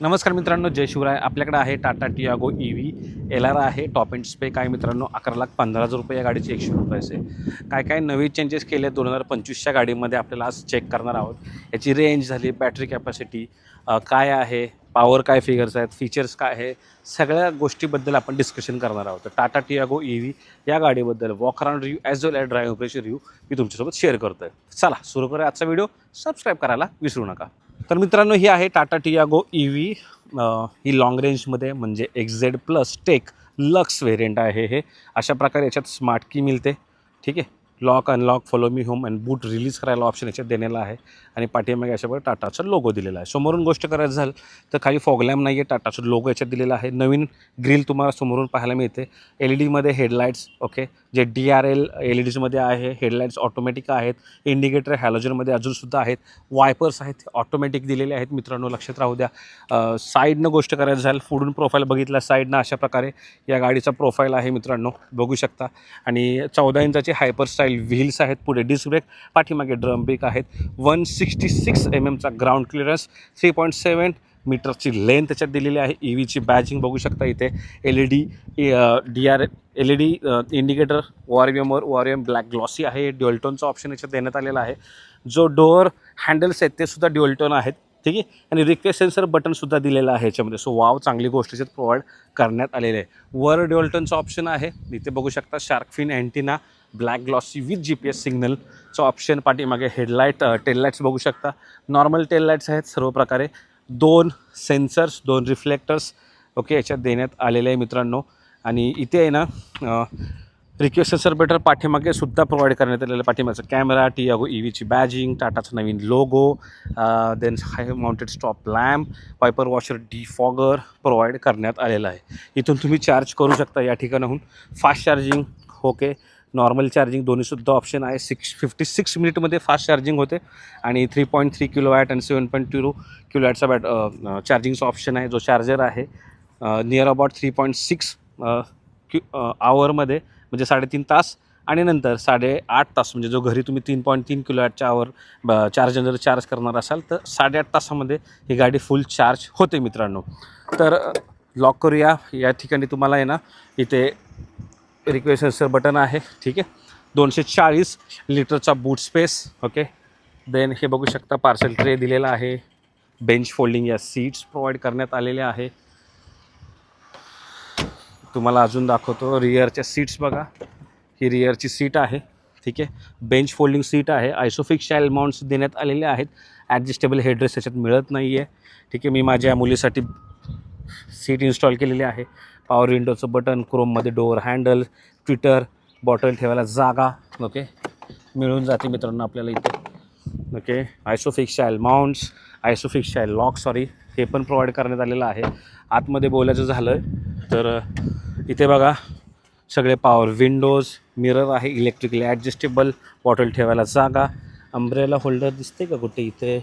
नमस्कार मित्रांनो जय शिवराय. आपल्याकडे आहे Tata Tiago E V L R आहे टॉप एंड स्पेक आहे मित्रांनो अकरा लाख पंधरा हजार रुपये या गाडीचे एकशे रुपयाचे काय काय नवे चेंजेस केले दोन हजार पंचवीसच्या गाडीमध्ये आपल्याला आज चेक करणार आहोत. याची रेंज झाली बॅटरी कॅपॅसिटी काय आहे पॉवर काय फिगर्स आहेत फीचर्स काय आहे सगळ्या गोष्टीबद्दल आपण डिस्कशन करणार आहोत. टाटा टियागो ई व्ही या गाडीबद्दल walk around review as well as drive operation review मी तुमच्यासोबत शेअर करतो आहे चला सुरू करूया आजचा व्हिडिओ सबस्क्राईब करायला विसरू नका. तर मित्रांनो ही आहे टाटा टियागो ई व्ही ही लाँग रेंजमध्ये म्हणजे XZ plus tech lux variant आहे हे. अशा प्रकारे याच्यात स्मार्ट की मिळते. ठीक आहे? Lock unlock follow me home and boot release करायला ऑप्शन याच्यात देण्याला आहे. आणि पाठीमागे अशावर टाटाचा लोगो दिलेला आहे. समोरून गोष्ट करायचं झालं तर खाली फॉगलॅम नाही आहे टाटाचा लोगो याच्यात दिलेला आहे. नवीन ग्रिल तुम्हाला समोरून पाहायला मिळते. एल ई डीमध्ये हेडलाईट्स ओके जे D R L L E डीजमध्ये आहे हेडलाईट्स ऑटोमॅटिक आहेत. इंडिकेटर हॅलोजनमध्ये अजूनसुद्धा आहेत. वायपर्स आहेत ऑटोमॅटिक दिलेले आहेत. मित्रांनो लक्षात राहू द्या. साईडनं गोष्ट करायचं झालं पुढून प्रोफाईल बघितला साईडनं अशा प्रकारे या गाडीचा प्रोफाईल आहे मित्रांनो. बघू शकता. आणि चौदा इंचाचे हायपर स्टाईल व्हील्स आहेत पुढे डिस्क ब्रेक पाठीमागे ड्रम ब्रेक आहेत. One sixty six M एमचा ground clearance three point seven मीटरची लेंथ त्याच्यात दिलेली आहे. ई व्हीची बॅजिंग बघू शकता इथे. L E D D R L E D indicator वॉरियमवर वॉरियम ब्लॅक ग्लॉसी आहे. ड्युअलटोनचा ऑप्शन याच्यात देण्यात आलेला आहे. जो डोअर हँडल्स आहेत ते सुद्धा ड्युअलटोन आहेत. ठीक आहे? आणि रिक्वेस्ट सेन्सर बटनसुद्धा दिलेलं आहे याच्यामध्ये. सो वाव चांगली गोष्ट याच्यात प्रोव्हाइड करण्यात आलेले आहे. वर ड्युअलटोनचं ऑप्शन आहे. इथे बघू शकता shark fin antenna black glossy with G P S सिग्नलचं option पाठीमागे हेडलाईट टेललाईट्स बघू शकता. नॉर्मल टेललाईट्स आहेत सर्व प्रकारे. दोन सेन्सर्स दोन रिफ्लेक्टर्स ओके याच्यात देण्यात आलेले आहे मित्रांनो. आणि इथे आहे ना रिक्वेस्ट बेटर पाठीमागे सुद्धा प्रोव्हाइड करण्यात आलेलं पाठीमागचं कॅमेरा टी अगो ई व्हीची बॅजिंग टाटाचं नवीन logo then high mounted stop lamp wiper washer defogger provide करण्यात आलेला आहे. इथून तुम्ही चार्ज करू शकता या ठिकाणाहून. Fast charging okay normal charging दोन्हीसुद्धा option आहे. सिक्स फिफ्टी सिक्स मिनिटमध्ये फास्ट चार्जिंग होते. आणि three point three kilo watt आणि सेवन पॉईंट टू किलो वॅटचा बॅट चार्जिंगचा ऑप्शन आहे. जो चार्जर आहे near about three point six Q आवरमध्ये म्हणजे साडेतीन तास आणि नंतर साडेआठ तास म्हणजे जो घरी तुम्ही तीन पॉईंट तीन किलो वॅटच्या आवर ब चार्जर जर चार्ज करणार असाल तर साडेआठ तासामध्ये ही गाडी फुल चार्ज होते मित्रांनो. तर लॉक करूया या ठिकाणी तुम्हाला आहे ना इथे रिक्वेस्ट सेन्सर बटन आहे ठीक आहे? दोनशे चाळीस लिटरचा बूट स्पेस ओके देन हे बघू शकता पार्सल ट्रे दिलेला आहे. बेंच फोल्डिंग या सीट्स प्रोव्हाइड करण्यात आलेल्या आहे. तुम्हाला अजून दाखवतो रिअरच्या सीट्स बघा. ही रिअरची सीट आहे ठीक आहे? बेंच फोल्डिंग सीट आहे. आयसोफिक शायल माउंट्स देण्यात आलेले आहेत. ॲडजस्टेबल हेड्रेस याच्यात मिळत नाही आहे ठीक आहे मी माझ्या मुलीसाठी सीट इन्स्टॉल केलेली आहे. पॉवर विंडोचं बटन क्रोममध्ये डोअर हँडल ट्विटर बॉटल ठेवायला जागा. ओके मिळून जाते मित्रांनो आपल्याला इथे. Okay isofix child mounts isofix lock sorry हे पण प्रोव्हाइड करण्यात आलेलं आहे. आतमध्ये बोलायचं झालं तर इथे बघा सगळे पॉवर विंडोज मिरर आहे इलेक्ट्रिकली ॲडजस्टेबल बॉटल ठेवायला जागा. अम्ब्रेला होल्डर दिसते का कुठे इथे?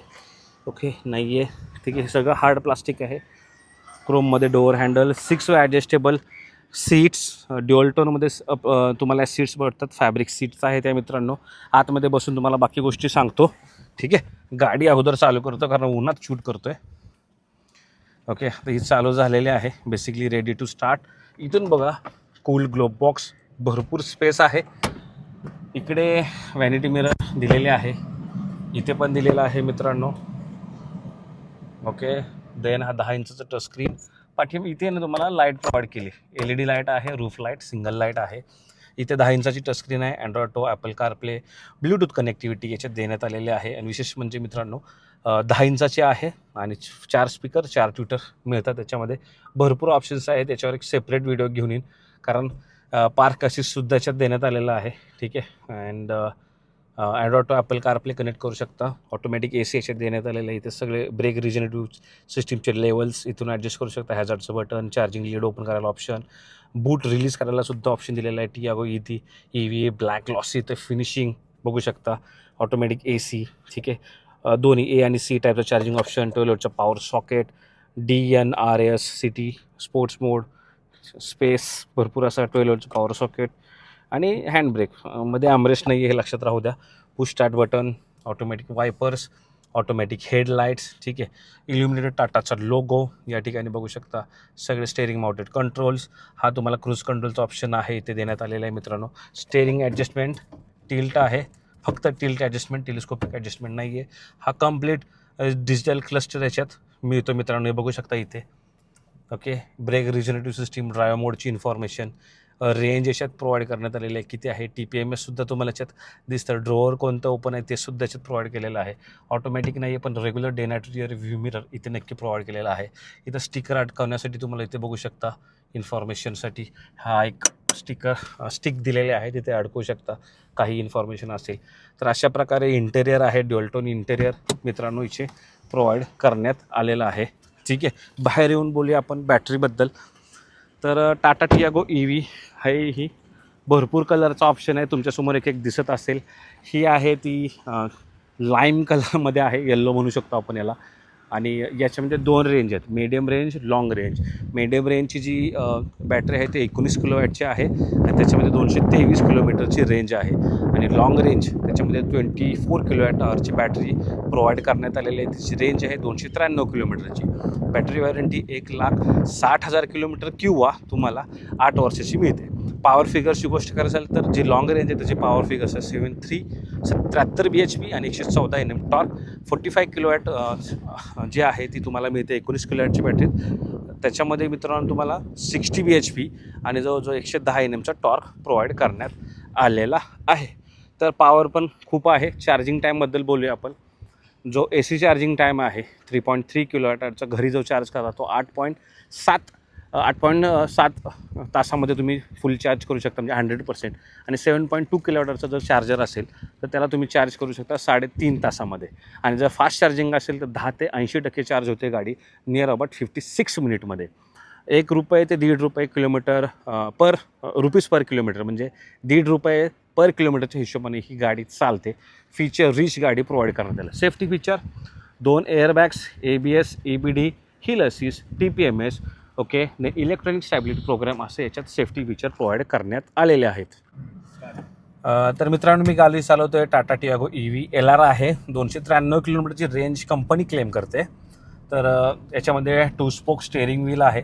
ओके नाही आहे ठीक आहे हे सगळं हार्ड प्लास्टिक आहे. क्रोममध्ये door handle six adjustable seats ड्युअल्टोनमध्ये तुम्हाला सीट्स भेटतात फॅब्रिक सीट्स आहेत त्या मित्रांनो. आतमध्ये बसून तुम्हाला बाकी गोष्टी सांगतो. ठीक आहे? गाडी अगोदर चालू करतो कारण उन्हात शूट करतो आहे ओके तर ही चालू झालेली आहे. बेसिकली रेडी टू स्टार्ट इथून बघा कूल ग्लोब बॉक्स भरपूर स्पेस आहे. इकडे व्हॅनिटी मिरर दिलेले आहे. इथे पण दिलेलं आहे मित्रांनो. ओके देन हा दहा इंचचा टच स्क्रीन. पाठी इथे ना तुम्हाला लाइट प्रोव्हाइड केली. एल ई डी लाइट आहे रूफ लाइट सिंगल लाइट आहे. इथे दहा इंचाची टच स्क्रीन आहे Android to Apple CarPlay Bluetooth connectivity याच्यात देण्यात आलेले आहे. आणि विशेष म्हणजे मित्रांनो दहा इंचाचे आहे आणि चार स्पीकर चार ट्विटर मिळतात त्याच्यामध्ये. भरपूर ऑप्शन्स आहेत त्याच्यावर एक सेपरेट व्हिडिओ घेऊन येईन. कारण पार्क असिस्टसुद्धा याच्यात देण्यात आलेलं आहे. ठीक आहे? And Android to Apple CarPlay connect करू शकता. ऑटोमॅटिक ए सी याच्यात देण्यात आलेलं आहे. इथे सगळे ब्रेक रिजनेटिव्ह सिस्टीमचे लेवल्स इथून ॲडजस्ट करू शकता. हॅझार्डचं बटन चार्जिंग लीड ओपन करायला ऑप्शन बूट रिलीज करायला सुद्धा ऑप्शन दिलेला आहे. टी ई ती E V a black glossy ते फिनिशिंग बघू शकता. ऑटोमॅटिक ए सी ठीक आहे. दोन्ही ए आणि सी टाईपचं charging option टोयलोटचं power socket D N R S city sports mode space भरपूर असा टोयलोटचं पॉवर सॉकेट आणि हँडब्रेकमध्ये आमरेस नाही आहे हे लक्षात राहू द्या. Push start button automatic wipers automatic headlights ठीक आहे. इल्युमिनेटेड टाटाचा लोगो या ठिकाणी बघू शकता. सगळे स्टेअरिंग माउंटेड कंट्रोल्स हा तुम्हाला क्रूज कंट्रोलचा ऑप्शन आहे इथे देण्यात आलेला आहे मित्रांनो. स्टेअरिंग ॲडजस्टमेंट टिल्ट आहे. फक्त टिल्ट ॲडजस्टमेंट टेलिस्कोपिक ॲडजस्टमेंट नाही आहे हा कंप्लीट डिजिटल क्लस्टर याच्यात मिळतो मित्रांनो. हे बघू शकता इथे. Okay brake regenerative system drive मोडची information range याच्यात प्रोव्हाइड करण्यात आलेली आहे. किती आहे? टी पी एम एससुद्धा तुम्हाला याच्यात दिसतं. ड्रोअर कोणतं ओपन आहे ते सुद्धा याच्यात प्रोव्हाइड केलेलं आहे. ऑटोमॅटिक नाही आहे पण regular day night rear view mirror इथे नक्की प्रोव्हाइड केलेला आहे. इथं स्टिकर अटकवण्यासाठी तुम्हाला इथे बघू शकता. इन्फॉर्मेशनसाठी हा एक स्टिकर स्टिक दिलेले आहे. तिथे अडकवू शकता. काही इन्फॉर्मेशन असेल. तर अशा प्रकारे इंटेरियर आहे. ड्युअलटोन इंटेरियर मित्रांनो इथे प्रोव्हाइड करण्यात आलेलं आहे. ठीक आहे? बाहेर येऊन बोलूया आपण बॅटरीबद्दल तर टाटा टियागो ई व्ही आहे ही. भरपूर कलरचा ऑप्शन आहे तुमच्यासमोर एक एक दिसत असेल. ही आहे ती लाईम कलरमध्ये आहे येल्लो म्हणू शकतो आपण याला. आणि याच्यामध्ये म्हणजे दोन रेंज आहेत medium range long range medium रेंजची जी बॅटरी आहे ती एकोणीस किलोवॅटची आहे आणि त्याच्यामध्ये दोनशे तेवीस किलोमीटरची रेंज आहे. आणि लाँग रेंज त्याच्यामध्ये ट्वेंटी फोर किलोवॅट आवरची बॅटरी प्रोव्हाइड करण्यात आलेली आहे. तिची रेंज आहे दोनशे त्र्याण्णव किलोमीटरची. बॅटरी वॉरंटी एक लाख साठ हजार किलोमीटर किंवा तुम्हाला आठ वर्षाची मिळते. पॉवर फिगर्सची गोष्ट करायची तर जी लाँग रेंज आहे त्याची पॉवर फिगर्स आहे सेवन थ्री त्र्याहत्तर बी एच पी आणि एकशे चौदा N M torque forty five kilowatt जी आहे ती तुम्हाला मिळते एकोणीस किलोवॅटची बॅटरी त्याच्यामध्ये मित्रांनो तुम्हाला सिक्स्टी बी एच पी आणि जवळजवळ एकशे दहा एन एमचा टॉर्क प्रोव्हाइड करण्यात आलेला आहे. तर पॉवर पण खूप आहे. चार्जिंग टाईमबद्दल बोलूया आपण. जो ए सी चार्जिंग टाईम आहे थ्री पॉईंट थ्री किलोवॅटचा घरी जो चार्ज करा तो आठ पॉईंट सात आठ पॉईंट सात तासामध्ये तुम्ही फुल चार्ज करू शकता म्हणजे हंड्रेड पर्सेंट आणि सेवन पॉईंट टू किलोवॅटरचा जर चार्जर असेल तर त्याला तुम्ही चार्ज करू शकता साडेतीन तासामध्ये. आणि जर फास्ट चार्जिंग असेल तर दहा ते ऐंशी टक्के चार्ज होते गाडी नियर अबाउट फिफ्टी सिक्स मिनिटमध्ये एक रुपये ते दीड रुपये kilometre per rupees per kilometre म्हणजे दीड रुपये पर किलोमीटरच्या हिशोबाने ही गाडी चालते. फीचर रिच गाडी प्रोव्हाइड करण्यात आलं. सेफ्टी फीचर दोन airbags A B S E B D hill assist T P M S okay ने इलेक्ट्रॉनिक स्टॅबिलिटी प्रोग्राम असे याच्यात सेफ्टी फीचर प्रोव्हाइड करण्यात आलेले आहेत. तर मित्रांनो मी गाडी चालवतोय Tata Tiago E V L R आहे. दोनशे त्र्याण्णव किलोमीटरची रेंज कंपनी क्लेम करते. तर याच्यामध्ये टू स्पोक स्टेअरिंग व्हील आहे.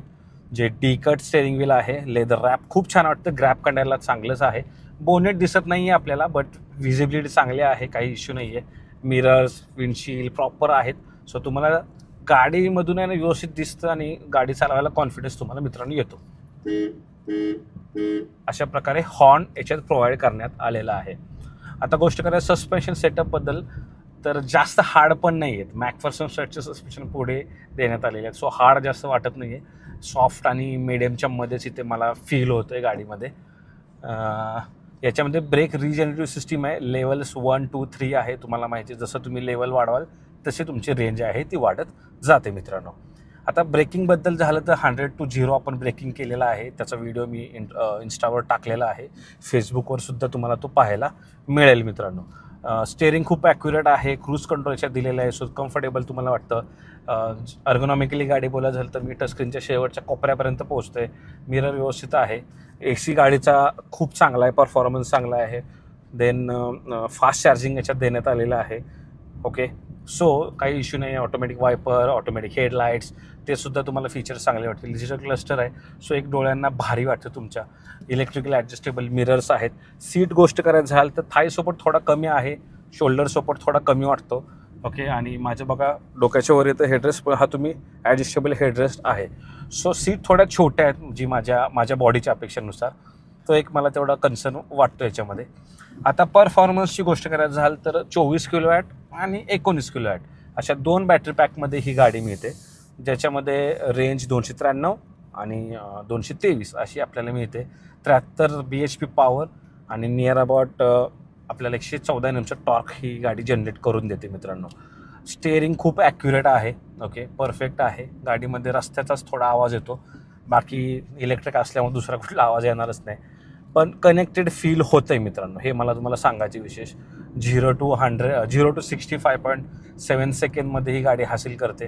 जे डी कट स्टेअरिंग व्हील आहे लेदर रॅप खूप छान वाटतं. ग्रॅप करण्याला चांगलंच आहे. बोनेट दिसत नाही आहे आपल्याला बट व्हिजिबिलिटी चांगली आहे काही इश्यू नाही आहे मिरर्स विंडशील प्रॉपर आहेत. सो तुम्हाला गाडीमधून आहे ना व्यवस्थित दिसतं आणि गाडी चालवायला कॉन्फिडन्स तुम्हाला मित्रांनो येतो. अशा प्रकारे हॉर्न याच्यात प्रोव्हाइड करण्यात आलेला आहे. आता गोष्ट करायचं सस्पेन्शन सेटअपबद्दल तर जास्त हार्ड पण नाही आहेत मॅकफर्सन सेटचे सस्पेन्शन पुढे देण्यात आलेले आहेत. सो हार्ड जास्त वाटत नाही आहे सॉफ्ट आणि मिडियमच्या मध्येच इथे मला फील होतं आहे गाडीमध्ये याच्यामध्ये ब्रेक रिजनरेटिव्ह सिस्टीम आहे. लेवल्स वन टू थ्री आहे तुम्हाला माहिती आहे. जसं तुम्ही लेवल वाढवाल तशी तुमची रेंज आहे ती वाढत जाते मित्रांनो. आता ब्रेकिंगबद्दल झालं तर हंड्रेड टू झिरो आपण ब्रेकिंग केलेला आहे. त्याचा व्हिडिओ मी इन इन्स्टावर टाकलेला आहे. फेसबुकवर सुद्धा तुम्हाला तो पाहायला मिळेल मित्रांनो. स्टेअरिंग खूप ॲक्युरेट आहे क्रूज कंट्रोल याच्यात दिलेलं आहे सो कम्फर्टेबल तुम्हाला वाटतं. अर्गोनॉमिकली गाडी बोलायला झालं तर मी टचस्क्रीनच्या शेवटच्या कोपऱ्यापर्यंत पोहोचते आहे मिरर व्यवस्थित आहे. ए सी गाडीचा खूप चांगला आहे परफॉर्मन्स चांगला आहे. देन फास्ट चार्जिंग याच्यात देण्यात आलेलं आहे. ओके सो काही इश्यू नाही आहे ऑटोमॅटिक वायपर ऑटोमॅटिक हेडलाईट्स ते सुद्धा तुम्हाला फीचर्स चांगले वाटतील. डिजिटल क्लस्टर आहे. सो एक डोळ्यांना भारी वाटतं तुमच्या. इलेक्ट्रिकल ॲडजस्टेबल मिरर्स आहेत. सीट गोष्ट करायचं झालं तर थाय सपोर्ट थोडा कमी आहे. शोल्डर सपोर्ट थोडा कमी वाटतो. ओके आणि माझ्या बघा डोक्याच्या वर येतं हेडरेस्ट हा तुम्ही ॲडजस्टेबल हेडरेस्ट आहे. सो सीट थोड्या छोट्या आहेत जी माझ्या माझ्या बॉडीच्या अपेक्षेनुसार. तो एक मला तेवढा कन्सर्न वाटतो याच्यामध्ये. आता परफॉर्मन्सची गोष्ट करायचं झालं तर चोवीस किलो वॅट आणि एकोणीस किलो वॅट अशा दोन बॅटरी पॅकमध्ये ही गाडी मिळते ज्याच्यामध्ये रेंज दोनशे त्र्याण्णव आणि दोनशे तेवीस अशी आपल्याला मिळते. त्र्याहत्तर बी एच पी पॉवर आणि नियर अबाउट आपल्याला एकशे चौदा एमचं टॉर्क ही गाडी जनरेट करून देते मित्रांनो. स्टेअरिंग खूप ॲक्युरेट आहे ओके परफेक्ट आहे. गाडीमध्ये रस्त्याचाच थोडा आवाज येतो. बाकी इलेक्ट्रिक असल्यामुळे दुसरा कुठला आवाज येणारच नाही. पण कनेक्टेड फील होतं आहे मित्रांनो. हे मला तुम्हाला सांगायचे विशेष. Zero to hundred zero to sixty five point seven सेकंडमध्ये ही गाडी हासिल करते.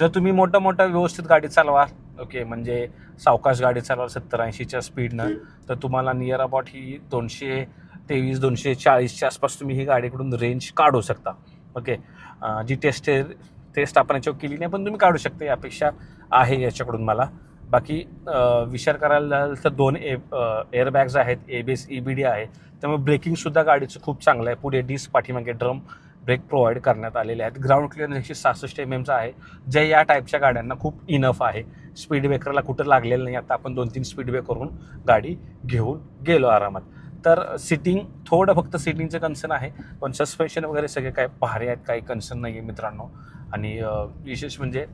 जर तुम्ही मोठं मोठं व्यवस्थित गाडी चालवा ओके म्हणजे सावकाश गाडी चालवा सत्तर ऐंशीच्या स्पीडनं तर तुम्हाला नियर अबाउट ही दोनशे तेवीस दोनशे चाळीसच्या आसपास तुम्ही ही गाडीकडून रेंज काढू शकता ओके. जी टेस्ट टेस्ट आपण याच्यावर केली नाही पण तुम्ही काढू शकता यापेक्षा आहे याच्याकडून मला. बाकी विचार करायला तर दोन ए एअरबॅग्स आहेत A B S E B D आहे. त्यामुळे ब्रेकिंगसुद्धा गाडीचं खूप चांगलं आहे. पुढे डिस्क पाठीमागे ड्रम ब्रेक प्रोव्हाइड करण्यात आलेले आहेत. ग्राउंड क्लिअरन्स एकशे सहासष्ट एम एमचा आहे. जे या टाईपच्या गाड्यांना खूप इनफ आहे. स्पीड ब्रेकरला कुठं लागलेलं नाही. आता आपण दोन तीन स्पीड ब्रेकरून गाडी घेऊन गेलो आरामात. तर सिटिंग थोडं फक्त सिटिंगचं कन्सर्न आहे. पण सस्पेन्शन वगैरे सगळे काय पहारे आहेत काही कन्सर्न नाही आहे मित्रांनो. आणि विशेष म्हणजे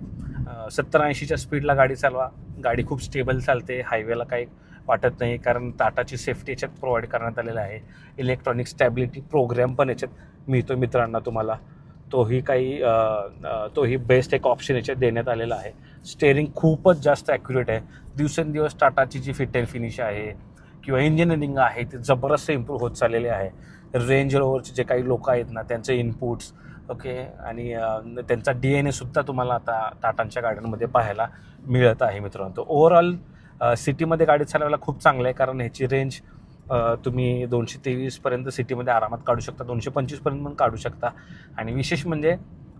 सत्तर ऐंशीच्या स्पीडला गाडी चालवा. गाडी खूप स्टेबल चालते. हायवेला काही वाटत नाही. कारण टाटाची सेफ्टी याच्यात प्रोव्हाइड करण्यात आलेलं आहे. इलेक्ट्रॉनिक स्टॅबिलिटी प्रोग्रॅम पण याच्यात मिळतो मित्रांना तुम्हाला. तोही काही तोही बेस्ट एक ऑप्शन याच्यात देण्यात आलेला आहे. स्टेअरिंग खूपच जास्त ॲक्युरेट आहे. दिवसेंदिवस टाटाची जी फिट अँड फिनिश आहे किंवा इंजिनिअरिंग आहे ते जबरदस्त इम्प्रूव्ह होत चाललेले आहे. रेंज रोवरचे जे काही लोक आहेत ना त्यांचे इनपुट्स ओके आणि त्यांचा डी एन एसुद्धा तुम्हाला आता टाटांच्या गाड्यांमध्ये पाहायला मिळत आहे मित्रांनो. तो ओव्हरऑल सिटीमध्ये गाडी चालवायला खूप चांगलं आहे कारण ह्याची रेंज तुम्ही दोनशे तेवीसपर्यंत सिटीमध्ये आरामात काढू शकता दोनशे पंचवीसपर्यंत पण काढू शकता. आणि विशेष म्हणजे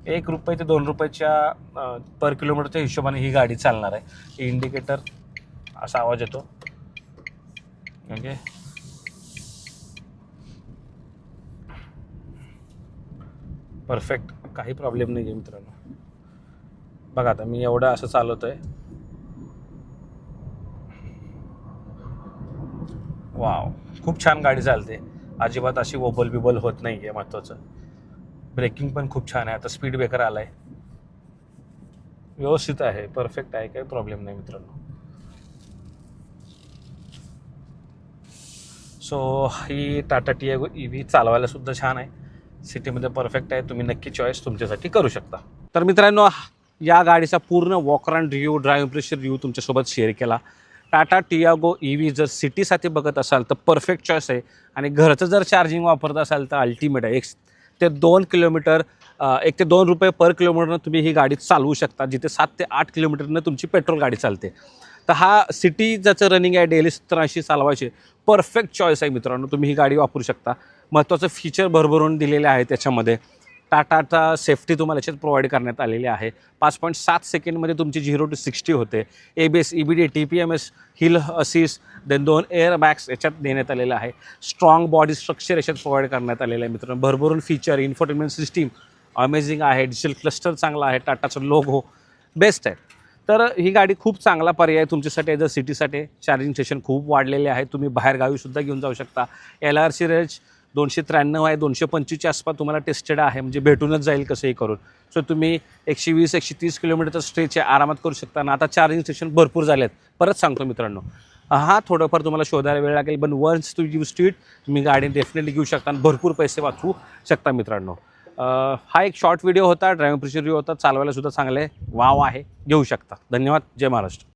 एक रुपये ते दोन रुपयाच्या पर किलोमीटरच्या हिशोबाने ही गाडी चालणार आहे. इंडिकेटर असा आवाज येतो. ओके परफेक्ट काही प्रॉब्लेम नाही आहे मित्रांनो. बघा आता मी एवढं असं चालवतो आहे वाव खूप छान गाडी चालते. अजिबात अशी ओबल बिबल होत नाही आहे महत्त्वाचं ब्रेकिंग पण खूप छान आहे. आता स्पीड ब्रेकर आला आहे व्यवस्थित आहे. परफेक्ट आहे. काही प्रॉब्लेम नाही मित्रांनो. सो ही टाटा टियागो ई व्ही चालवायला सुद्धा छान आहे. सिटीमध्ये परफेक्ट आहे. तुम्ही नक्की चॉईस तुमच्यासाठी करू शकता. तर मित्रांनो या गाडीचा पूर्ण walk and review drive impression review तुमच्यासोबत शेअर केला. टाटा टियागो ई व्ही जर सिटीसाठी बघत असाल तर परफेक्ट चॉईस आहे. आणि घरचं जर चार्जिंग वापरत असाल तर अल्टिमेट आहे. एक ते दोन किलोमीटर एक ते दोन रुपये पर किलोमीटरनं तुम्ही ही गाडी चालवू शकता. जिथे सात ते आठ किलोमीटरनं तुमची पेट्रोल गाडी चालते. तर हा सिटी ज्याचं रनिंग आहे डेली सत्तर ऐंशी चालवायचे. परफेक्ट चॉईस आहे मित्रांनो तुम्ही ही गाडी वापरू शकता. महत्त्वाचं फीचर भरभरून दिलेले आहे त्याच्यामध्ये. टाटाचा सेफ्टी तुम्हाला याच्यात प्रोव्हाइड करण्यात आलेली आहे. पाच पॉईंट सात सेकंडमध्ये तुमची झिरो टू सिक्स्टी होते. A B S E B D T P M S hill assist then दोन एअर बॅग्स याच्यात देण्यात आलेलं आहे. स्ट्रॉंग बॉडी स्ट्रक्चर याच्यात प्रोव्हाइड करण्यात आलेलं आहे मित्रांनो. भरभरून फीचर इन्फोटेनमेंट सिस्टीम अमेझिंग आहे. डिजिटल क्लस्टर चांगला आहे. टाटाचं लोगो बेस्ट आहे. तर ही गाडी खूप चांगला पर्याय आहे तुमच्यासाठी जर सिटीसाठी चार्जिंग स्टेशन खूप वाढलेले आहे. तुम्ही बाहेर गावीसुद्धा घेऊन जाऊ शकता. एल आर सी रेंज दोनशे त्र्याण्णव आहे दोनशे पंचवीसच्या आसपास तुम्हाला टेस्टेड आहे. म्हणजे भेटूनच जाईल कसंही करून. सो तुम्ही एकशे वीस एकशे तीस किलोमीटरचा स्ट्रेच आहे आरामात करू शकता. ना आता चार्जिंग स्टेशन भरपूर झाले आहेत. परत सांगतो मित्रांनो. हा थोडंफार तुम्हाला शोधायला वेळ लागेल पण वन्स टू यू स्ट्रीट तुम्ही गाडी डेफिनेटली घेऊ शकता आणि भरपूर पैसे वाचवू शकता मित्रांनो. हा एक शॉर्ट व्हिडिओ होता. ड्रायव्हिंग प्रिशर होता. चालवायला सुद्धा चांगलं आहे वाव आहे. घेऊ शकता. धन्यवाद. जय महाराष्ट्र.